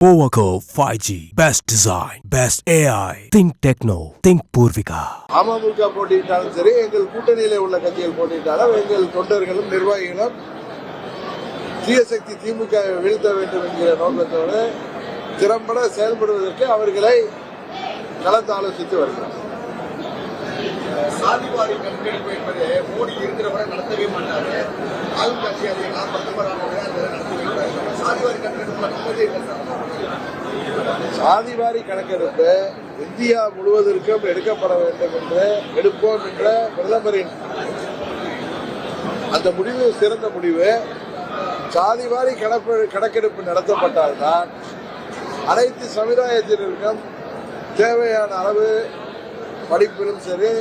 Powaco 5G. Best design. Best AI. Think Techno. Think Purvika. AMMK போட்டியிட்டாலும் சரி எங்கள் கூட்டணியிலே உள்ள கட்சிகள் போட்டியிட்டாலும் எங்கள் தொண்டர்களும் நிர்வாகிகளும் தீயசக்தி திமுக வீழ்த்த வேண்டும் என்கிற நோக்கத்தோடு திறம்பட செயல்படுவதற்கு அவர்களை கலந்து ஆலோசித்து வருகிறோம் சாதிவாரி கணக்கெடுப்பு என்பது மோடி இருக்கிறவரை நடத்தவே மாட்டாரு ஆளும் கட்சி அதை நான் பிரதமராக அதை நடத்தி வைப்பாரு சாதிவாரி கணக்கெடுப்பு கணக்கெடுப்பு இந்தியா முழுவதற்கும் எடுக்கப்பட வேண்டும் என்று எடுப்போம் என்ற பிரதமரின் அந்த முடிவு சிறந்த முடிவு. சாதிவாரி கணப்பு கணக்கெடுப்பு நடத்தப்பட்டால்தான் அனைத்து சமுதாயத்தினருக்கும் தேவையான அளவு படிப்பிலும் சரி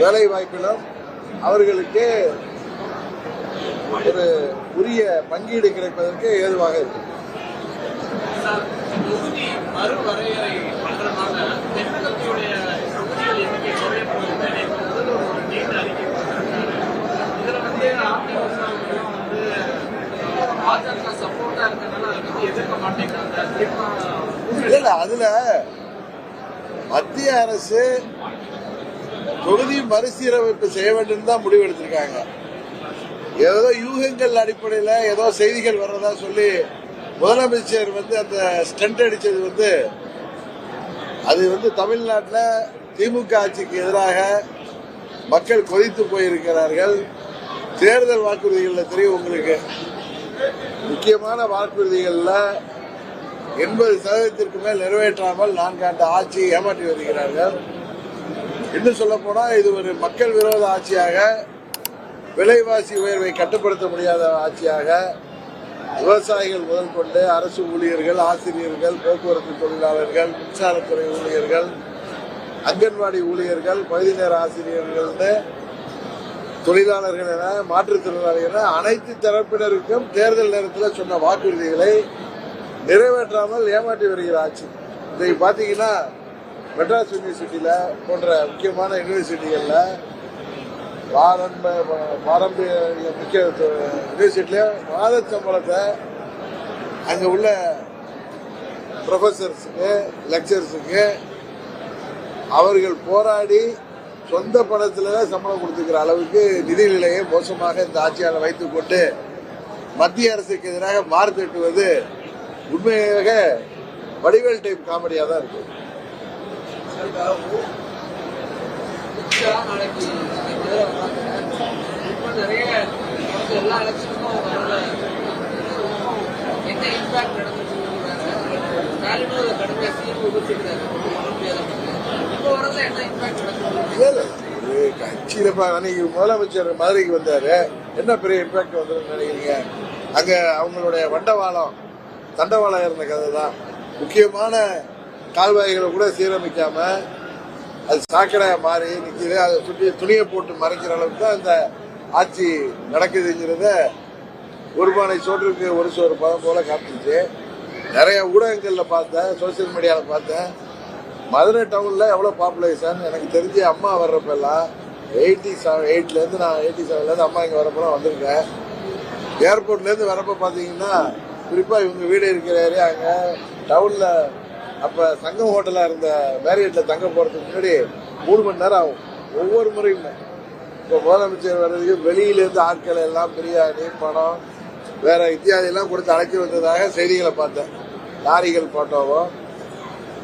வேலை வாய்ப்பிலும் அவர்களுக்கு ஒரு உரிய பங்கீடு கிடைப்பதற்கு ஏதுவாக இல்ல இல்ல அதுல மத்திய அரசு தொகுதி மறுசீரமைப்பு செய்ய வேண்டும் தான் முடிவு எடுத்திருக்காங்க ஏதோ யூகங்கள் அடிப்படையில் ஏதோ செய்திகள் வர்றதா சொல்லி முதலமைச்சர் வந்து அந்த ஸ்டண்ட் அடித்தது வந்து அது வந்து தமிழ்நாட்டில் திமுக ஆட்சிக்கு எதிராக மக்கள் கொதித்து போயிருக்கிறார்கள். தேர்தல் வாக்குறுதிகளில் தெரியும் உங்களுக்கு. முக்கியமான வாக்குறுதிகளில் எண்பது சதவீதத்திற்கு மேல் நிறைவேற்றாமல் நான்காண்டு ஆட்சி ஏமாற்றி வருகிறார்கள். இன்னும் சொல்ல போனால் இது ஒரு மக்கள் விரோத ஆட்சியாக விலைவாசி உயர்வை கட்டுப்படுத்த முடியாத ஆட்சியாக விவசாயிகள் முதல் கொண்டு அரசு ஊழியர்கள் ஆசிரியர்கள் போக்குவரத்து தொழிலாளர்கள் மின்சாரத்துறை ஊழியர்கள் அங்கன்வாடி ஊழியர்கள் பகுதி நேர ஆசிரியர்கள்னு தொழிலாளர்கள் என மாற்றுத்திறனாளிகள் என அனைத்து தரப்பினருக்கும் தேர்தல் நேரத்தில் சொன்ன வாக்குறுதிகளை நிறைவேற்றாமல் ஏமாற்றி வருகிற ஆட்சி. இதை பார்த்தீங்கன்னா மெட்ராஸ் யூனிவர்சிட்டியில் போன்ற முக்கியமான யூனிவர்சிட்டிகளில் பாரம்பரிய பாரம்பரிய முக்கிய யூனிவர்சிட்டியில் மாத சம்பளத்தை அங்கே உள்ள ப்ரொஃபஸர்ஸுக்கு லெக்சர்ஸுக்கு அவர்கள் போராடி சொந்த பணத்தில் சம்பளம் கொடுத்துக்கிற அளவுக்கு நிதி நிலையை மோசமாக இந்த ஆட்சியாளர் வைத்துக் கொண்டு மத்திய அரசுக்கு எதிராக மார்த்தட்டுவது உண்மையாக வடிவேல் டைப் காமெடியாக தான் இருக்கு. கட்சியில அன்னைக்கு முதலமைச்சர் மதுரைக்கு வந்தாரு. என்ன பெரிய இம்பாக்ட் வந்துருன்னு நினைக்கிறீங்க? அங்க அவங்களுடைய வண்டவாளம் தண்டவாளம் இருந்த கதை தான் முக்கியமான கால்வாய்களை கூட சீரமைக்காம அது சாக்கடையா மாறி நிற்கிது அதை சுற்றி துணியை போட்டு மறைக்கிற அளவுக்கு தான் இந்த ஆட்சி நடக்குதுங்கிறத ஒரு பானை சோற்றுக்கு ஒரு சோறு பதம் போல காமிச்சிச்சு. நிறைய ஊடகங்களில் பார்த்தேன் சோசியல் மீடியாவில் பார்த்தேன். மதுரை டவுனில் எவ்வளோ பாப்புலேஷன் எனக்கு தெரிஞ்சு அம்மா வர்றப்பெல்லாம் எயிட்டி செவன் எயிட்லேருந்து நான் எயிட்டி செவன்லேருந்து அம்மா இங்கே வரப்பெல்லாம் வந்திருக்கேன். ஏர்போர்ட்லேருந்து வரப்போ பார்த்தீங்கன்னா குறிப்பாக இவங்க வீடு இருக்கிற ஏரியா அங்கே டவுனில் அப்ப சங்கம் ஹோட்டலா இருந்த மேரியட்ல தங்க போறதுக்கு முன்னாடி மூணு மணி நேரம் ஆகும். ஒவ்வொரு முறையுமே. இப்போ முதலமைச்சர் வர்றதுக்கு வெளியில இருந்து ஆட்கள் எல்லாம் பிரியாணி பணம் வேற இத்தியாதி எல்லாம் கொடுத்து அழைச்சி வந்ததாக செய்திகளை பார்த்தேன். லாரிகள் போட்டோவோ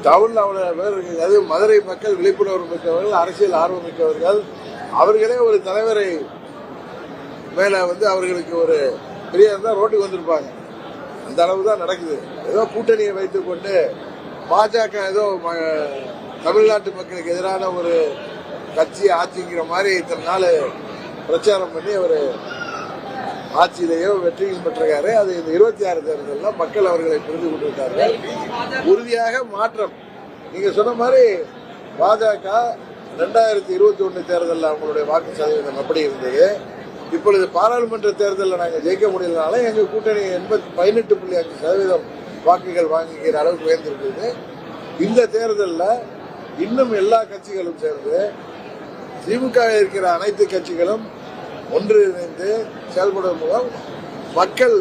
டவுன்ல அவ்வளவு பேர் இருக்குது அது மதுரை மக்கள் விழிப்புணர்வு மிக்கவர்கள் அரசியல் ஆர்வம் மிக்கவர்கள். அவர்களே ஒரு தலைவரை மேல வந்து அவர்களுக்கு ஒரு பெரிய ரோட்டுக்கு வந்திருப்பாங்க. அந்த அளவு தான் நடக்குது. ஏதோ கூட்டணியை வைத்துக் கொண்டு பாஜக ஏதோ ம- தமிழ்நாட்டு மக்களுக்கு எதிரான ஒரு கட்சி ஆட்சிங்கிற மாதிரி இத்தனை நாள் பிரச்சாரம் பண்ணி அவர் ஆட்சியிலேயோ வெற்றியும் பெற்றிருக்காரு. அது இந்த இருபத்தி ஆறு தேர்தலில் மக்கள் அவர்களை புரிந்து கொண்டு உறுதியாக மாற்றம். நீங்க சொன்ன மாதிரி பாஜக ரெண்டாயிரத்தி இருபத்தி ஒன்று தேர்தலில் அவங்களுடைய வாக்கு சதவீதம் அப்படி இருந்தது. இப்பொழுது பாராளுமன்ற தேர்தலில் நாங்கள் ஜெயிக்க முடியலனால எங்கள் கூட்டணி எண்பத்தி பதினெட்டு புள்ளி அஞ்சு சதவீதம் வாக்குகள் வாங்கிக்கிற அளவுக்கு உயர்ந்திருக்கிறது இந்த தேர்தலில் இன்னும் எல்லா கட்சிகளும் சேர்ந்து திமுக இருக்கிற அனைத்து கட்சிகளும் ஒன்றிணைந்து செயல்படுவதன் மூலம் மக்கள்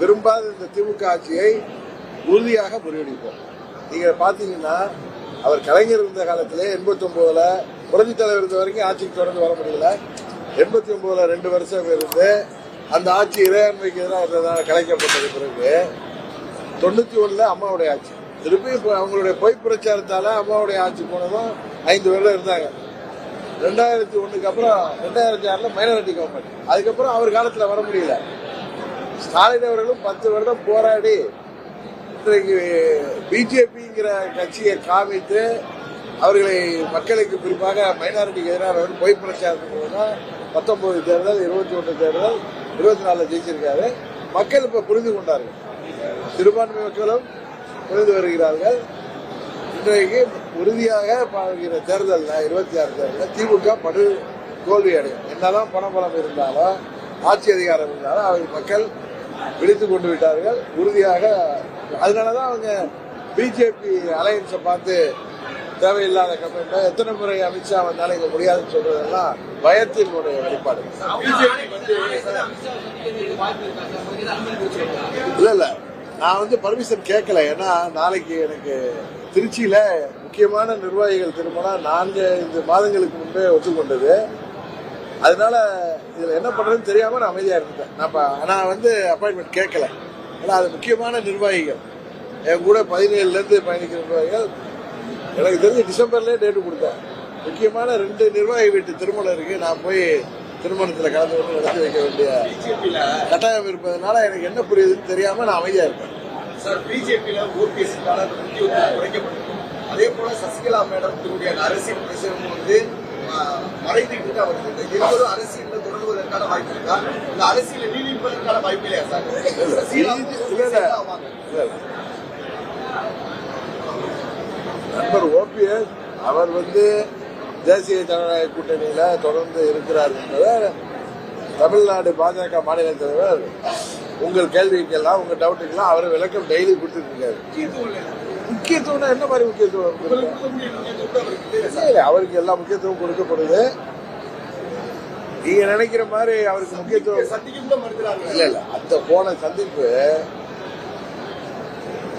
விரும்பாத இந்த திமுக ஆட்சியை உறுதியாக முறியடிப்போம். நீங்க பாத்தீங்கன்னா அவர் கலைஞர் இருந்த காலத்திலே எண்பத்தி ஒன்பதுல புரட்சி தலைவர் இருந்த வரைக்கும் ஆட்சிக்கு தொடர்ந்து வர முடியல. எண்பத்தி ஒன்பதுல ரெண்டு வருஷம் இருந்து அந்த ஆட்சி இறையாண்மைக்கு எதிராக கலைக்கப்பட்டது பிறகு தொண்ணூற்றி ஒன்றில் அம்மாவுடைய ஆட்சி. திருப்பி இப்போ அவங்களுடைய பொய் பிரச்சாரத்தால் அம்மாவுடைய ஆட்சி போனதும் ஐந்து வருடம் இருந்தாங்க. ரெண்டாயிரத்தி ஒன்றுக்கு அப்புறம் ரெண்டாயிரத்தி ஆறில் மைனாரிட்டி கவர்மெண்ட் அதுக்கப்புறம் அவர் காலத்தில் வர முடியல. ஸ்டாலின் அவர்களும் பத்து வருடம் போராடி இன்றைக்கு பிஜேபிங்கிற கட்சியை காமித்து அவர்களை மக்களுக்கு குறிப்பாக மைனாரிட்டிக்கு எதிராக பொய் பிரச்சாரத்துக்கு தான் பத்தொன்பது தேர்தல் இருபத்தி ஒன்று தேர்தல் இருபத்தி நாலில் ஜெயிச்சிருக்காரு. மக்கள் இப்போ புரிந்து கொண்டார்கள். சிறுபான்மை மக்களும் புரிந்து வருகிறார்கள். இன்றைக்கு உறுதியாக தேர்தல் தேர்தலில் இருபத்தி ஆறு தேர்தலில் திமுக படு தோல்வி அடையும் என்னதான் பணபலம் இருந்தாலும் ஆட்சி அதிகாரம் இருந்தாலும் அவங்க மக்கள் விழித்து கொண்டு விட்டார்கள். உறுதியாக அதனாலதான் அவங்க பிஜேபி அலையன்ஸை பார்த்து தேவையில்லாத கம்பெனி எத்தனை முறை அமித்ஷா வந்தாலும் இங்க முடியாதுன்னு சொல்றதெல்லாம் பயத்தினுடைய வெளிப்பாடு. இல்ல இல்ல. நான் வந்து பர்மிஷன் கேட்கல. ஏன்னா நாளைக்கு எனக்கு திருச்சியில முக்கியமான நிர்வாகிகள் திருமணம் நான்கு ஐந்து மாதங்களுக்கு முன்பே ஒத்துக்கொண்டது. அதனால இதுல என்ன பண்றதுன்னு தெரியாம நான் அமைதியா இருந்துட்டேன். நான் நான் வந்து அப்பாயின்மெண்ட் கேட்கல. ஏன்னா அது முக்கியமான நிர்வாகிகள். என் கூட பதினேழுல இருந்து பயணிக்கிற நிர்வாகிகள் எனக்கு தெரிஞ்சு டிசம்பர்லயே டேட்டு கொடுத்தேன். முக்கியமான ரெண்டு நிர்வாகி வீட்டு திருமணம் இருக்கு. நான் போய் திருமணத்துல கலந்து கொண்டு நடத்தி வைக்க வேண்டிய கட்டாயம் இருப்பதனால எனக்கு என்ன புரியுதுன்னு தெரியாம நான் அமைதியா இருப்பேன். சார் பிஜேபியில முக்கியத்துவம் குறைக்கப்பட்டிருக்கும் அதே போல சசிகலா மேடம் தன்னுடைய அரசியல் பிரச்சனை வந்து மறைந்துட்டு தான் வருது இருவரும் அரசியல்ல தொடர்வதற்கான வாய்ப்பு இருக்கா? இந்த அரசியல நீடிப்பதற்கான வாய்ப்பு இல்லையா சார்? சசிகலா. நண்பர் ஓபிஎஸ் அவர் வந்து தேசிய ஜனநாயக கூட்டணியில தொடர்ந்து இருக்கிறார் என்பதை தமிழ்நாடு பாஜக மாநில தலைவர். உங்கள் கேள்விக்கெல்லாம் உங்க டவுட்டுக்கெல்லாம் அவர் விளக்கம் டெய்லி கொடுத்துட்டு இருக்காரு முக்கியத்துவம் முக்கியத்துவம்னா என்ன மாதிரி முக்கியத்துவம் அவருக்கு எல்லா முக்கியத்துவம் கொடுக்கப்படுது. நீங்க நினைக்கிற மாதிரி அவருக்கு முக்கியத்துவம் இல்ல இல்ல அந்த போன சந்திப்பு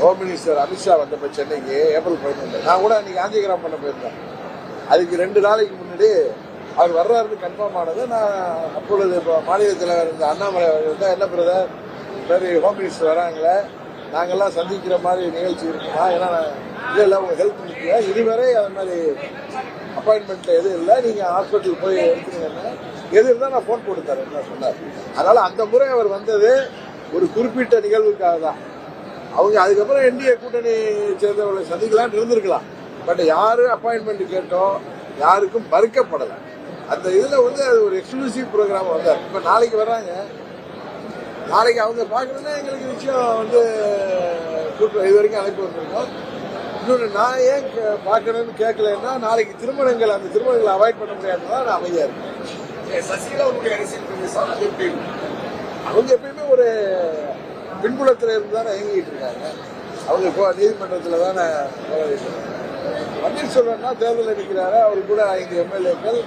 ஹோம் மினிஸ்டர் அமித்ஷா வந்தப்ப சென்னைக்கு ஏப்ரல் பதினொன்று. நான் கூட அன்னைக்கு காந்திகிராம் பண்ண போயிருந்தேன். அதுக்கு ரெண்டு நாளைக்கு முன்னாடி அவர் வர்றாருன்னு கன்ஃபார்ம் ஆனது நான் அப்பொழுது இப்போ மாநில தலைவர் இருந்த அண்ணாமலை அவர்கள் தான் என்ன பிரதர் இந்த மாதிரி ஹோம் மினிஸ்டர் வராங்களே நாங்கள்லாம் சந்திக்கிற மாதிரி நிகழ்ச்சி இருக்குமா? ஏன்னா இல்லை இல்லை உங்கள் ஹெல்ப் முக்கியம் இதுவரை அது மாதிரி அப்பாயின்மெண்ட் எதுவும் இல்லை. நீங்கள் ஹாஸ்பிட்டல் போய் எடுத்துருங்கன்னா எது இருந்தால் நான் ஃபோன் போட்டு தரேன் என்ன சொன்னார். அதனால அந்த முறை அவர் வந்தது ஒரு குறிப்பிட்ட நிகழ்வுக்காக தான். அவங்க அதுக்கப்புறம் என்டிஏ கூட்டணி சேர்ந்தவர்களை சந்திக்கலாம்னு இருந்திருக்கலாம். பட் யாரு அப்பாயின்மெண்ட் கேட்டோம் யாருக்கும் மறுக்கப்படலை. அந்த இதுல வந்து அது ஒரு எக்ஸ்க்ளூசிவ் ப்ரோக்ராம் வந்தார் இப்ப நாளைக்கு வர்றாங்க. நாளைக்கு அவங்க பார்க்கணும்னா எங்களுக்கு நிச்சயம் வந்து கூட்டம் இது வரைக்கும் அழைப்பு வந்திருக்கோம். இன்னொன்று நான் ஏன் கே- பார்க்கணும்னு கேட்கலன்னா நாளைக்கு திருமணங்கள் அந்த திருமணங்களை அவாய்ட் பண்ண முடியாதுதான் நான் அமைதியா இருக்கேன். சசிகலாவுடைய அரசியல் அவங்க எப்பயுமே ஒரு பின்புலத்தில் இருந்து தானே இயங்கிட்டு இருக்காங்க. அவங்க இப்போ நீதிமன்றத்தில் தானே போராடிட்டு பன்னீர்செல்வம்னா தேர்தல் நிற்கிறாரு. அவர் கூட ஐந்து எம்எல்ஏக்கள்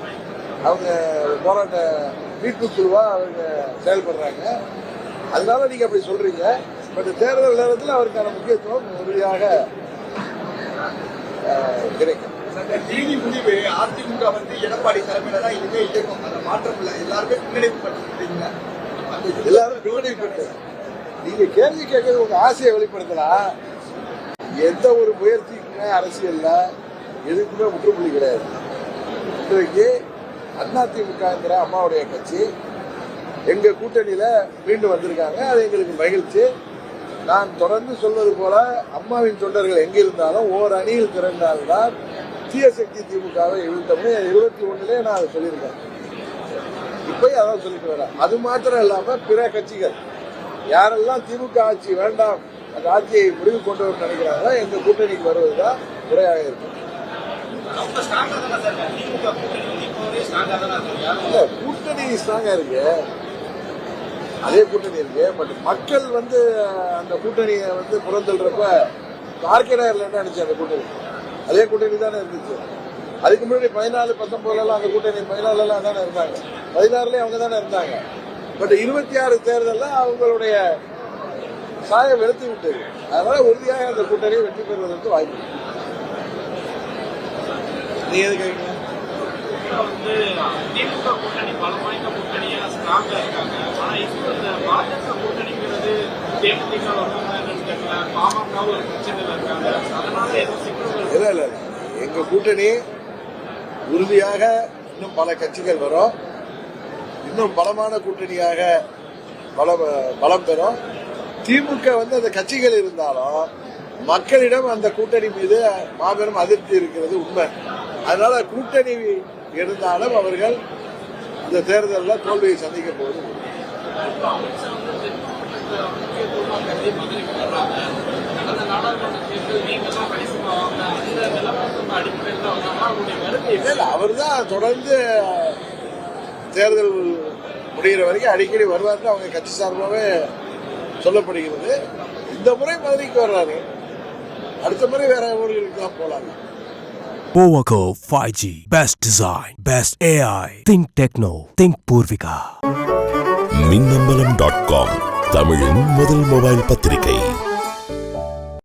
அவங்க போராட்ட மீட்பு குழுவா அவங்க செயல்படுறாங்க. அதனால நீங்க அப்படி சொல்றீங்க. பட் தேர்தல் நேரத்தில் அவருக்கான முக்கியத்துவம் உறுதியாக கிடைக்கும். டிவி முடிவு அதிமுக வந்து எடப்பாடி தலைமையில தான் இனிமே இயக்கம் அந்த மாற்றம் இல்லை. எல்லாருமே பின்னடைவு பட்டிருக்கீங்க. அந்த யுத்தத்துல எல்லாரும் பின்னடைப்பட்டு நீங்க கேள்வி கேட்கறது உங்க ஆசையை வெளிப்படுத்தலாம் எந்த ஒரு முயற்சிக்குமே அரசியல்ல எதுக்குமே முற்றுப்புள்ளி கிடையாது. இன்றைக்கு அதிமுகங்கிற அம்மாவுடைய கட்சி. எங்க கூட்டணியில மீண்டும் வந்திருக்காங்க. அது எங்களுக்கு மகிழ்ச்சி. நான் தொடர்ந்து சொல்வது போல அம்மாவின் தொண்டர்கள் எங்க இருந்தாலும் ஓர் அணியில் திரண்டால்தான் தீய சக்தி திமுகவை வீழ்த்தமே இருபத்தி ஒண்ணுலயே நான் அதை சொல்லியிருக்கேன். இப்பயும் அதான் சொல்லிட்டு வரேன் அது மாத்திரம் இல்லாம பிற கட்சிகள் யாரெல்லாம் திமுக ஆட்சி வேண்டாம் அந்த ஆட்சியை முடிவு கொண்டு வரும் நினைக்கிறாங்களோ எங்க கூட்டணிக்கு வருவதுதான் முறையாக இருக்கும். இல்ல கூட்டணி ஸ்ட்ராங்கா இருக்கு. அதே கூட்டணி இருக்கு. பட் மக்கள் வந்து அந்த கூட்டணியை வந்து புறந்தள்ளுறப்ப ஆர்கேடார்ல என்ன நினைச்சு அந்த கூட்டணி. அதே கூட்டணி தானே இருந்துச்சு. அதுக்கு முன்னாடி பதினாலு பத்தொன்பதுல எல்லாம் அந்த கூட்டணி பதினாலுல எல்லாம் தானே இருந்தாங்க. பதினாறுலயே அவங்க தானே இருந்தாங்க. பட் இருபத்தி ஆறு தேர்தலில் அவங்களுடைய சாயம் வெளுத்து விட்டது. அதனால உறுதியாக அந்த கூட்டணி வெற்றி பெறுவதற்கு வாய்ப்பு இருக்கு. எது கேட்கணும் வந்து திமுக கூட்டணி கூட்டணியா ஸ்ட்ராங்கா இருக்காங்க ஆனா இப்போ இந்த பாஜக கூட்டணிங்கிறது தேமுதிக தெரியல ஒரு பிரச்சனையில இருக்காங்க அதனால ஏதோ சிக்கல்கள் இல்ல இல்ல. எங்க கூட்டணி உறுதியாக இன்னும் பல கட்சிகள் வரும் இன்னும் பலமான கூட்டணியாக பலம் பலம் பெறும் திமுக வந்து அந்த கட்சிகள் இருந்தாலும் மக்களிடம் அந்த கூட்டணி மீது மாபெரும் அதிருப்தி இருக்கிறது உண்மை அதனால கூட்டணி இருந்தாலும் அவர்கள் இந்த தேர்தலில் தோல்வியை சந்திக்க போது அவர் தான் தொடர்ந்து தேர்தல் முடிகிற வரைக்கும் அடிக்கடி வருவார்னு அவங்க கட்சி சார்பாகவே சொல்லப்படுகிறது. இந்த முறை மதுரைக்கு வர்றாரு. அடுத்த முறை வேற ஊர்களுக்கு தான் போலாங்க. Powaco 5G. Best design. Best AI. Think techno. Think Purvika. Minnambalam dot com தமிழின் முதல் மொபைல் பத்திரிகை